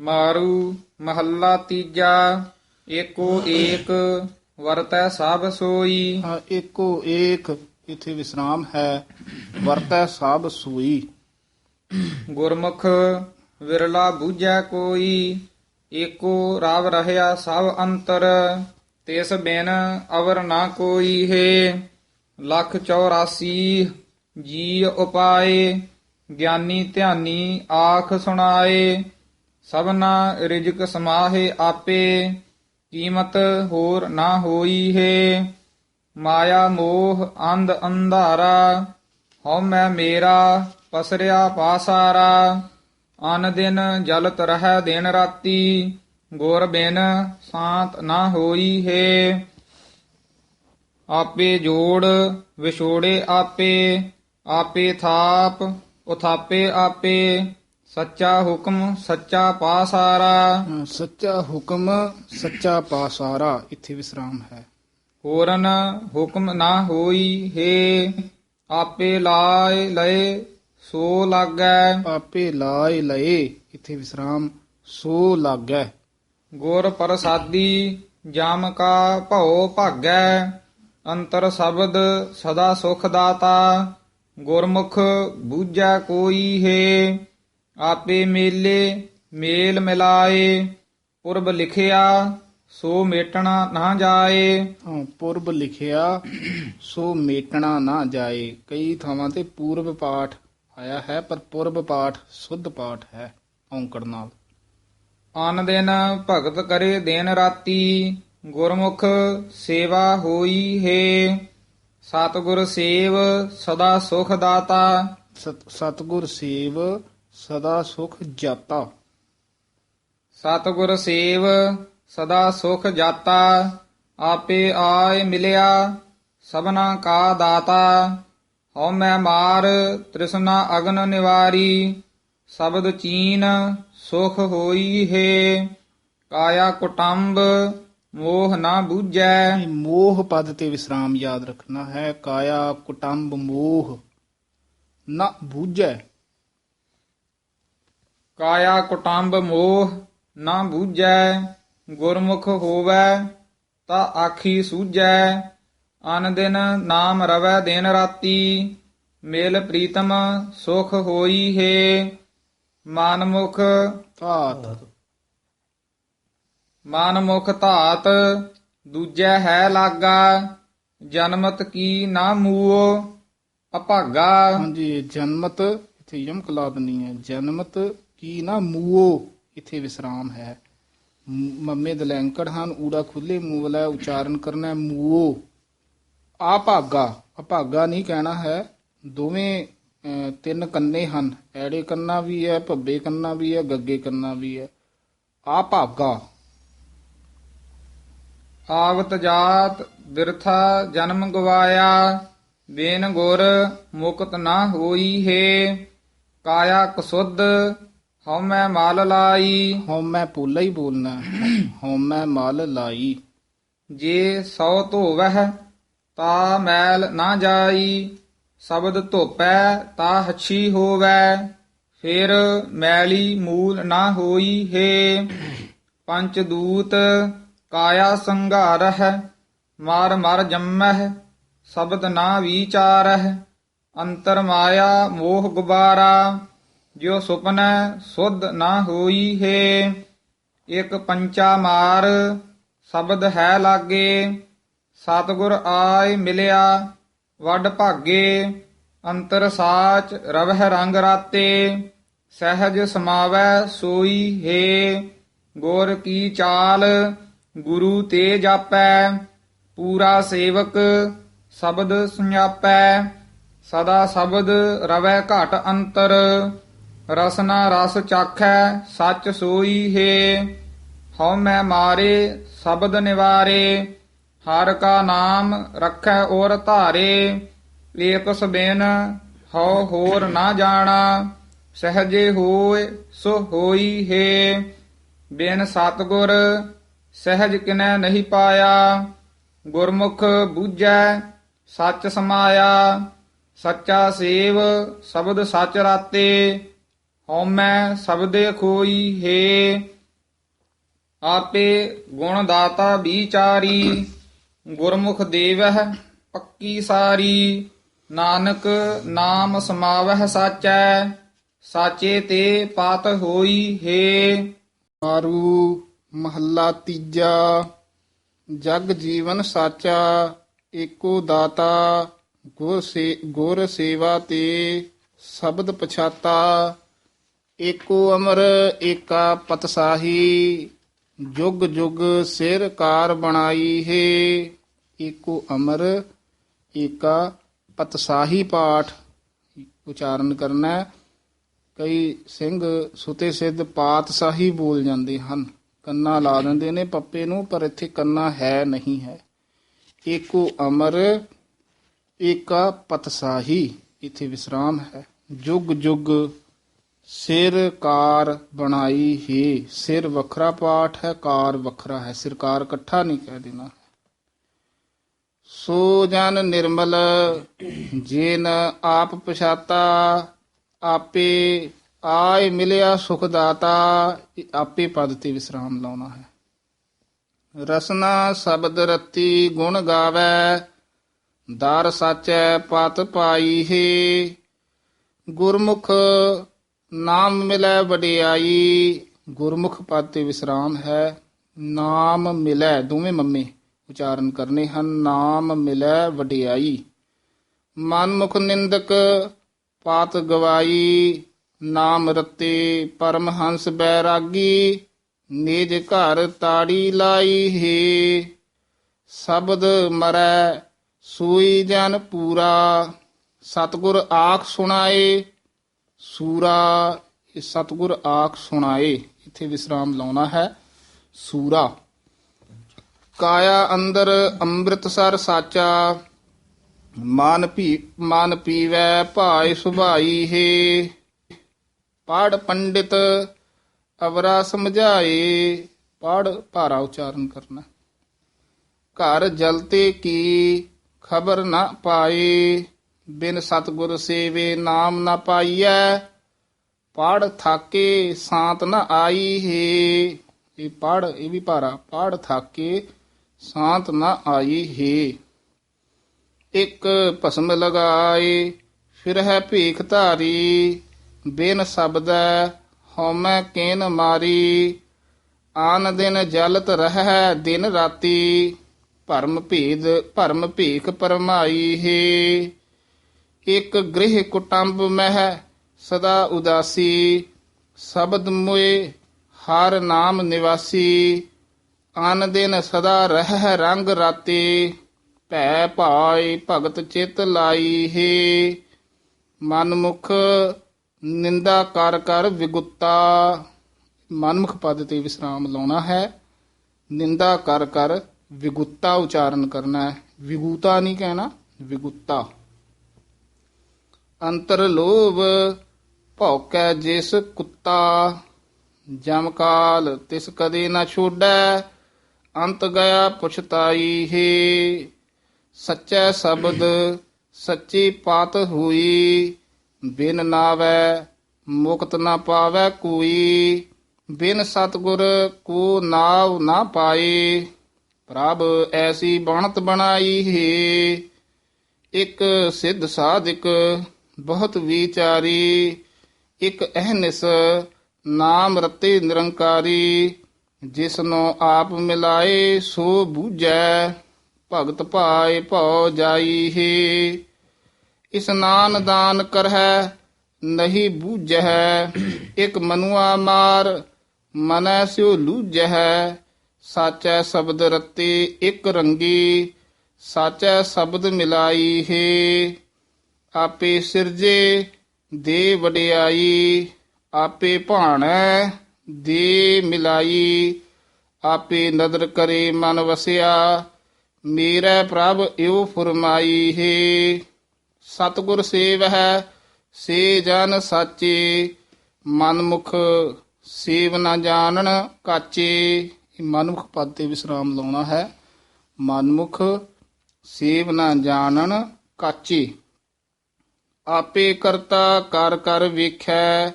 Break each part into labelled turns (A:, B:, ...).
A: ਮਾਰੂ ਮਹੱਲਾ ਤੀਜਾ ਏਕੋ ਏਕ ਵਰਤੈ ਸਭ ਸੋਈ।
B: ਹਾਂ, ਏਕੋ ਏਕ ਇਥੇ ਵਿਸਰਾਮ ਹੈ ਵਰਤੈ ਸਭ ਸੂਈ।
A: ਗੁਰਮੁਖ ਵਿਰਲਾ ਬੂਝੈ ਕੋਈ ਏਕੋ ਰਵ ਰਹਿਆ ਸਭ ਅੰਤਰ ਤਿਸ ਬਿਨ ਅਵਰ ਨਾ ਕੋਈ ਹੈ। ਲੱਖ 84 ਜੀ ਉਪਾਏ ਗਿਆਨੀ ਧਿਆਨੀ ਆਖ ਸੁਣਾਏ। ਸਭਨਾ ਰਿਜਕ ਸਮਾਹੇ ਆਪੇ, ਕੀਮਤ ਹੋਰ ਨਾ ਹੋਈ ਹੈ। ਮਾਇਆ ਮੋਹ ਅੰਧ ਅੰਧਾਰਾ, ਹਉ ਮੈਂ ਮੇਰਾ ਪਸਰਿਆ ਪਾਸਾਰਾ। ਅਨ ਦਿਨ ਜਲਤ ਰਹਿ ਦਿਨ ਰਾਤੀ, ਗੁਰ ਬਿਨ ਸ਼ਾਂਤ ਨਾ ਹੋਈ ਹੈ। ਆਪੇ ਜੋੜ ਵਿਛੋੜੇ ਆਪੇ ਆਪੇ ਥਾਪ, ਉਥਾਪੇ ਆਪੇ। ਸੱਚਾ ਹੁਕਮ ਸੱਚਾ ਪਾਸਾਰਾ।
B: ਸੱਚਾ ਹੁਕਮ ਸੱਚਾ ਪਾਸਾਰਾ ਇਥੇ ਵਿਸਰਾਮ ਹੈ।
A: ਹੋਰਨ ਹੁਕਮ ਨਾ ਹੋਈ ਹੈ ਆਪੇ ਲਾਏ ਲਏ ਸੋ ਲਾਗੈ।
B: ਆਪੇ ਲਾਇ ਲਏ ਇਥੇ ਵਿਸਰਾਮ ਸੋ ਲਾਗੈ।
A: ਗੁਰ ਪ੍ਰਸਾਦੀ ਜਮ ਕਾ ਭਉ ਭਾਗੈ ਅੰਤਰ ਸ਼ਬਦ ਸਦਾ ਸੁਖ ਦਾਤਾ ਗੁਰਮੁਖ ਬੂਝੈ ਕੋਈ ਹੈ। ਆਪੇ ਮੇਲੇ ਮੇਲ ਮਿਲਾਏ ਪੁਰਬ ਲਿਖਿਆ ਸੋ ਮੇਟਣਾ ਨਾ ਜਾਏ।
B: ਹਾਂ, ਪੁਰਬ ਲਿਖਿਆ ਸੋ ਮੇਟਣਾ ਨਾ ਜਾਏ। ਕਈ ਥਾਵਾਂ ਤੇ ਪੂਰਬ ਪਾਠ ਆਇਆ ਹੈ ਪਰ ਪੁਰਬ ਪਾਠ ਸੁੱਧ ਪਾਠ ਹੈ ਔਂਕੜ ਨਾਲ।
A: ਆਨ ਦਿਨ ਭਗਤ ਕਰੇ ਦਿਨ ਰਾਤੀ ਗੁਰਮੁਖ ਸੇਵਾ ਹੋਈ ਹੈ। ਸਤਿਗੁਰ ਸੇਵ ਸਦਾ ਸੁਖ ਦਾਤਾ।
B: ਸਤ- ਸਤਿਗੁਰ ਸੇਵ ਸਦਾ ਸੁਖ ਜਾਤਾ।
A: ਸਤਿਗੁਰ ਸੇਵ ਸਦਾ ਸੁਖ ਜਾਤਾ ਆਪੇ ਆਏ ਮਿਲਿਆ ਸਭਨਾ ਕਾ ਦਾਤਾ। ਹਉ ਮੈਂ ਮਾਰ ਤ੍ਰਿਸ਼ਨਾ ਅਗਨ ਨਿਵਾਰੀ ਸ਼ਬਦ ਚੀਨ ਸੁਖ ਹੋਈ ਹੈ। ਕਾਇਆ ਕੁਟੰਬ ਮੋਹ ਨਾ ਬੂਝੈ।
B: ਮੋਹ ਪਦ ਤੇ ਵਿਸਰਾਮ ਯਾਦ ਰੱਖਣਾ ਹੈ। ਕਾਇਆ ਕੁਟੰਬ ਮੋਹ ਨਾ ਬੂਝੈ।
A: ਕਾਇਆ ਕੁਟੰਬ ਮੋਹ ਨਾ ਬੂਝੈ ਗੁਰਮੁਖ ਹੋਵੈ ਤਾ ਆਖੀ ਸੂਝੈ ਅਨ ਦਿਨ ਨਾਮ ਰਵੈ ਦਿਨ ਰਾਤੀ ਮੇਲ ਪ੍ਰੀਤਮ ਸੁਖ ਹੋਈ ਹੈ। ਮਨਮੁਖ
B: ਧਾਤ।
A: ਮਨਮੁਖ ਧਾਤ ਦੂਜੈ ਹੈ ਲਾਗਾ ਜਨਮਤ ਕੀ ਨਾ ਮੂਓ ਅਭਾਗਾ।
B: ਹਾਂਜੀ ਜਨਮਤ ਇਥੇ ਯਮਕ ਲਾ ਦਨੀ ਹੈ ਜਨਮਤ ਕੀ ਨਾ ਮੂਓ ਇੱਥੇ ਵਿਸਰਾਮ ਹੈ? ਮੰਮੇ ਦਲੈਂਕੜ ਹਨ, ਊੜਾ ਖੁੱਲੇ ਮੂੰਹ ਵਾਲਾ ਉਚਾਰਨ ਕਰਨਾ ਹੈ, ਮੂਓ। ਆ ਭਾਗਾ ਅਭਾਗਾ ਨਹੀਂ ਕਹਿਣਾ ਹੈ, ਦੋਵੇਂ ਤਿੰਨ ਕੰਨੇ ਹਨ। ਐੜੇ ਕੰਨਾ ਵੀ ਹੈ, ਭੱਬੇ ਕੰਨਾ ਵੀ ਹੈ, ਗੱਗੇ ਕੰਨਾ ਵੀ ਹੈ। ਆ ਭਾਗਾ।
A: ਆਵਤ ਜਾਤ ਬਿਰਥਾ ਜਨਮ ਗਵਾਇਆ ਬੇਨ ਗੁਰ ਮੁਕਤ ਨਾ ਹੋਈ ਹੈ। ਕਾਇਆ ਕਸੁੱਧ ਹਉਮੈ ਮਲ ਲਾਈ।
B: ਹਉਮੈ ਪੋਲਾ ਹੀ ਬੋਲਣਾ। ਹੈ। ਹਉਮੈ ਮਲ ਲਾਈ।
A: ਜੇ ਸੌ ਧੋਵਹਿ ਤਾ ਮੈਲ ਨਾ ਜਾਈ। ਸ਼ਬਦ ਧੋਪੈ ਤਾ ਹੱਛੀ ਹੋਵੈ। ਫਿਰ ਮੈਲੀ ਮੂਲ ਨਾ ਹੋਈ ਹੈ। ਪੰਚ ਦੂਤ ਕਾਇਆ ਸੰਘਾਰਹਿ ਮਾਰ ਮਰ ਜੰਮਹਿ ਸ਼ਬਦ ਨਾ ਵਿਚਾਰਹਿ। ਅੰਤਰ ਮਾਇਆ ਮੋਹ ਗੁਬਾਰਾ। ਜਿਉ ਸੁਪਨੈ ਸੁਧ ਨਾ ਹੋਈ ਹੈ, ਇਕ ਪੰਚਾ ਮਾਰ ਸ਼ਬਦ ਹੈ ਲਾਗੇ, ਸਤਿਗੁਰ ਆਏ ਮਿਲਿਆ, ਵੱਡ ਭਾਗੇ, ਅੰਤਰ ਸਾਚ ਰਵਹਿ ਰੰਗ ਰਾਤੇ, ਸਹਿਜ ਸਮਾਵੈ ਸੋਈ ਹੈ, ਗੁਰ ਕੀ ਚਾਲ ਗੁਰੂ ਤੇ ਜਾਪੈ, ਪੂਰਾ ਸੇਵਕ ਸ਼ਬਦ ਸੁਝਾਪੈ ਸਦਾ ਸ਼ਬਦ ਰਵੈ ਘਟ ਅੰਤਰ ਰਸਨਾ ਰਸ ਚਾਖੈ, ਸੱਚ ਸੋਈ ਹੈ। ਹਉ ਮੈਂ ਮਾਰੇ, ਸ਼ਬਦ ਨਿਵਾਰੇ। ਹਰ ਕਾ ਨਾਮ ਰੱਖੈ ਔਰ ਧਾਰੇ। ਏਕ ਸਬੇਨ, ਹਉ ਹੋਰ ਨਾ ਜਾਣਾ। ਸਹਜੇ ਹੋਏ, ਸੋ ਹੋਈ ਹੈ। ਬਿਨ ਸਤਗੁਰ, ਸਹਿਜ ਕਿਨੈ ਨਹੀਂ ਪਾਇਆ। ਗੁਰਮੁਖ ਬੂਝੈ, ਸੱਚ ਸਮਾਇਆ। ਸੱਚਾ ਸੇਵ, ਸ਼ਬਦ ਸੱਚ ਰਾਤੇ। ਹਉਮੈ ਸਬਦੇ ਖੋਈ ਹੈ। ਆਪੇ ਗੁਣ ਦਾਤਾ ਵਿਚਾਰੀ, ਗੁਰਮੁਖ ਦੇਵਹਿ ਪੱਕੀ ਸਾਰੀ। ਨਾਨਕ ਨਾਮ ਸਮਾਵਹਿ ਸਾਚੈ, ਸਾਚੇ ਤੇ ਪਾਤ ਹੋਈ ਹੈ।
B: ਮਾਰੂ ਮਹੱਲਾ ਤੀਜਾ, ਜਗ ਜੀਵਨ ਸਾਚਾ, ਏਕੋ ਦਾਤਾ, ਗੁਰ ਸੇ, ਗੁਰ ਸੇਵਾ ਤੇ ਸ਼ਬਦ ਪਛਾਤਾ। ਏਕੋ ਅਮਰ, ਏਕਾ ਪਤਸਾਹੀ ਜੁਗ ਜੁਗ ਸਿਰ ਕਾਰ ਬਣਾਈ ਹੈ। ਏਕੋ ਅਮਰ, ਏਕਾ ਪਤਸਾਹੀ ਪਾਠ ਉਚਾਰਨ ਕਰਨਾ ਕਈ ਸਿੰਘ ਸੁਤੇ ਸਿੱਧ ਪਾਤਸ਼ਾਹੀ ਬੋਲ ਜਾਂਦੇ ਹਨ। ਕੰਨਾ ਲਾ ਦਿੰਦੇ ਨੇ ਪੱਪੇ ਨੂੰ, ਪਰ ਇੱਥੇ ਕੰਨਾ ਹੈ ਨਹੀਂ ਹੈ। ਏਕੋ ਅਮਰ, ਏਕਾ ਪਤਸਾਹੀ ਇੱਥੇ ਵਿਸਰਾਮ ਹੈ। ਜੁਗ ਜੁਗ ਸਿਰ ਕਾਰ ਬਣਾਈ ਹੀ। ਸਿਰ ਵੱਖਰਾ ਪਾਠ ਹੈ, ਕਾਰ ਵੱਖਰਾ ਹੈ। ਸਿਰਕਾਰ ਇਕੱਠਾ ਨਹੀਂ ਕਹਿ ਦੇਣਾ। ਸੋ ਜਨ ਨਿਰਮਲ, ਜਿਨ ਆਪ ਪਛਾਤਾ, ਆਪੇ ਆਏ ਮਿਲਿਆ ਸੁਖ ਦਾਤਾ, ਆਪੇ ਪਦ ਤੇ ਵਿਸਰਾਮ ਲਾਉਣਾ ਹੈ। ਰਸਨਾ ਸ਼ਬਦ ਰਤੀ ਗੁਣ ਗਾਵੇ, ਦਰ ਸਾਚੈ ਪਤ ਪਾਈ ਹੈ। ਗੁਰਮੁਖ ਨਾਮ ਮਿਲੈ ਵਡਿਆਈ, ਗੁਰਮੁਖ ਪਦ ਤੇ ਵਿਸਰਾਮ ਹੈ। ਨਾਮ ਮਿਲੈ, ਦੋਵੇਂ ਮੰਮੇ ਉਚਾਰਨ ਕਰਨੇ ਹਨ, ਨਾਮ ਮਿਲੈ ਵਡਿਆਈ। ਮਨਮੁਖ ਨਿੰਦਕ ਪਾਤ ਗਵਾਈ, ਨਾਮ ਰਤੇ ਪਰਮ ਹੰਸ ਬੈਰਾਗੀ, ਨਿਜ ਘਰ ਤਾੜੀ ਲਾਈ ਹੈ। ਸ਼ਬਦ ਮਰੈ, ਸੂਈ ਜਨ ਪੂਰਾ, ਸਤਗੁਰ ਆਖ ਸੁਣਾਏ ਸੂਰਾ ਇਹ ਸਤਗੁਰ ਆਖ ਸੁਣਾਏ, ਇੱਥੇ ਵਿਸਰਾਮ ਲਾਉਣਾ ਹੈ। ਸੂਰਾ, ਕਾਇਆ ਅੰਦਰ ਅੰਮ੍ਰਿਤਸਰ ਸਾਚਾ, ਮਨ ਭੀ, ਮਨ ਪੀਵੈ ਭਾਇ ਸੁਭਾਈ ਹੈ। ਪੜ ਪੰਡਿਤ ਅਵਰਾ ਸਮਝਾਏ, ਪਾੜ ਭਾਰਾ ਉਚਾਰਨ ਕਰਨਾ। ਘਰ ਜਲਤੇ ਕੀ ਖਬਰ ਨਾ ਪਾਏ। ਬਿਨ ਸਤਗੁਰ ਸੇਵੇ ਨਾਮ ਨਾ ਪਾਈਐ ਪੜ ਥਾਕੇ ਸਾਤ ਨਾ ਆਈ ਹੈ। ਇਹ ਪੜ ਇਹ ਵੀ ਭਾਰਾ ਪੜ ਥਾਕੇ ਸਾਤ ਨਾ ਆਈ ਹੈ। ਇੱਕ ਭਸਮ ਲਗਾਏ, ਫਿਰ ਹੈ ਭੀਖ ਧਾਰੀ, ਬਿਨ ਸ਼ਬਦੈ ਹਉਮੈ ਕੇਨ ਮਾਰੀ। ਆਨ ਦਿਨ ਜਲਤ ਰਹਿ ਦਿਨ ਰਾਤੀ, ਭਰਮ ਭੇਦ, ਭਰਮ ਭੀਖ ਪਰਮਾਈ ਹੈ। ਇਕ ਗ੍ਰਹਿ ਕੁਟੰਬ ਮਹਿ, ਸਦਾ ਉਦਾਸੀ। ਸ਼ਬਦ ਮੁਏ, ਹਰ ਨਾਮ ਨਿਵਾਸੀ। ਅਨ ਦਿਨ ਸਦਾ ਰਹਿ ਰੰਗ ਰਾਤੇ। ਭੈ ਭਾਈ ਭਗਤ ਚਿਤ ਲਾਈ ਹੈ। ਮਨਮੁਖ ਨਿੰਦਾ ਕਰ ਕਰ ਵਿਗੁੱਤਾ। ਮਨਮੁਖ ਪਦ ਤੇ ਵਿਸਰਾਮ ਲਾਉਣਾ ਹੈ। ਨਿੰਦਾ ਕਰ ਕਰ ਵਿਗੁੱਤਾ ਉਚਾਰਨ ਕਰਨਾ ਹੈ। ਵਿਗੂਤਾ ਨਹੀਂ ਕਹਿਣਾ, ਵਿਗੁੱਤਾ। ਅੰਤਰ ਲੋਭ ਭੌਕੈ ਜਿਸ ਕੁੱਤਾ। ਜਮਕਾਲ ਤਿਸ ਕਦੇ ਨਾ ਛੋੜੈ ਅੰਤ ਗਿਆ ਪੁਛਤਾਈ ਹੈ। ਸੱਚਾ ਸ਼ਬਦ ਸੱਚੀ ਪਾਤ ਹੋਈ, ਬਿਨ ਨਾਵੈ ਮੁਕਤ ਨਾ ਪਾਵੈ ਕੋਈ। ਬਿਨ ਸਤਗੁਰ ਕੋ ਨਾਵ ਨਾ ਪਾਏ, ਪ੍ਰਭ ਐਸੀ ਬਣਤ ਬਣਾਈ ਹੈ। ਇਕ ਸਿੱਧ ਸਾਧਿਕ ਬਹੁਤ ਵਿਚਾਰੀ, ਇੱਕ ਅਹਨਿਸ, ਨਾਮ ਰਤੇ ਨਿਰੰਕਾਰੀ, ਜਿਸਨੋ ਆਪ ਮਿਲਾਏ ਸੋ ਬੂਝੈ, ਭਗਤ ਭਾਏ ਭਉ ਜਾਈ ਹੈ। ਇਸਨਾਨ ਦਾਨ ਕਰਹਿ, ਨਹੀਂ ਬੂਝੈ ਇਕ ਮਨੁਆ ਮਾਰ, ਮਨੈ ਸਿਓ ਲੂਝੈ ਸਾਚੈ ਸ਼ਬਦ ਰਤੇ ਇੱਕ ਰੰਗੀ, ਸਾਚੈ ਸ਼ਬਦ ਮਿਲਾਈ ਹੈ। ਆਪੇ ਸਿਰਜੇ ਦੇ ਵਡਿਆਈ, ਆਪੇ ਭਾਣੈ ਦੇ ਮਿਲਾਈ। ਆਪੇ ਨਦਰ ਕਰੇ ਮਨ ਵਸਿਆ, ਮੇਰਾ ਪ੍ਰਭ ਇਉ ਫਰਮਾਈ ਹੈ। ਸਤਗੁਰ ਸੇਵ ਹੈ ਸੇ ਜਨ ਸਾਚੇ, ਮਨਮੁਖ ਸੇਵ ਨਾ ਜਾਣਨ ਕਾਚੇ। ਇਹ ਮਨਮੁਖ ਪਦ ਤੇ ਵਿਸਰਾਮ ਲਾਉਣਾ ਹੈ। ਮਨਮੁਖ ਸੇਵ ਨਾ ਜਾਣਨ ਕਾਚੇ। ਆਪੇ ਕਰਤਾ ਕਰ ਕਰ ਵੇਖੈ,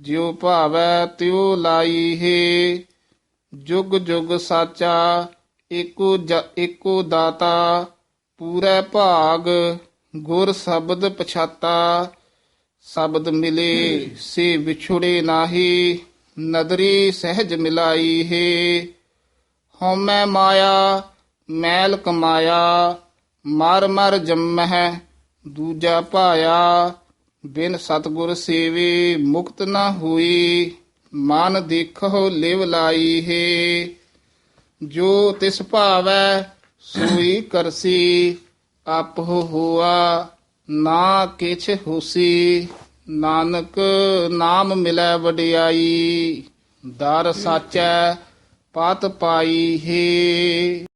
B: ਜਿਉ ਭਾਵੈ ਤਿਉ ਲਾਈ ਹੈ। ਜੁਗ ਜੁਗ ਸਾਚਾ, ਏਕੋ ਏਕੋ ਦਾਤਾ, ਪੂਰੇ ਭਾਗ, ਗੁਰ ਸ਼ਬਦ ਪਛਾਤਾ। ਸ਼ਬਦ ਮਿਲੇ ਸੇ ਵਿਛੁੜੇ ਨਾਹੀ, ਨਦਰੀ ਸਹਿਜ ਮਿਲਾਈ ਹੈ। ਹਉਮੈ ਮਾਇਆ, ਮੈਲ ਕਮਾਇਆ, ਮਰ ਮਰ ਜੰਮਹਿ ਦੂਜਾ ਭਾਇਆ, ਬਿਨ ਸਤਗੁਰ ਸੇਵੇ ਮੁਕਤ ਨਾ ਹੋਈ, ਮਨ ਦੇਖੋ ਲਿਵ ਲਾਈ ਹੈ। ਜੋ ਤਿਸ ਭਾਵੈ, ਸੋਈ ਕਰਸੀ ਆਪ ਹੋਆ, ਨਾ ਕਿਛ ਹੋਸੀ, ਨਾਨਕ ਨਾਮ ਮਿਲੈ ਵਡਿਆਈ, ਦਰ ਸਾਚੈ, ਪਤ ਪਾਈ ਹੈ।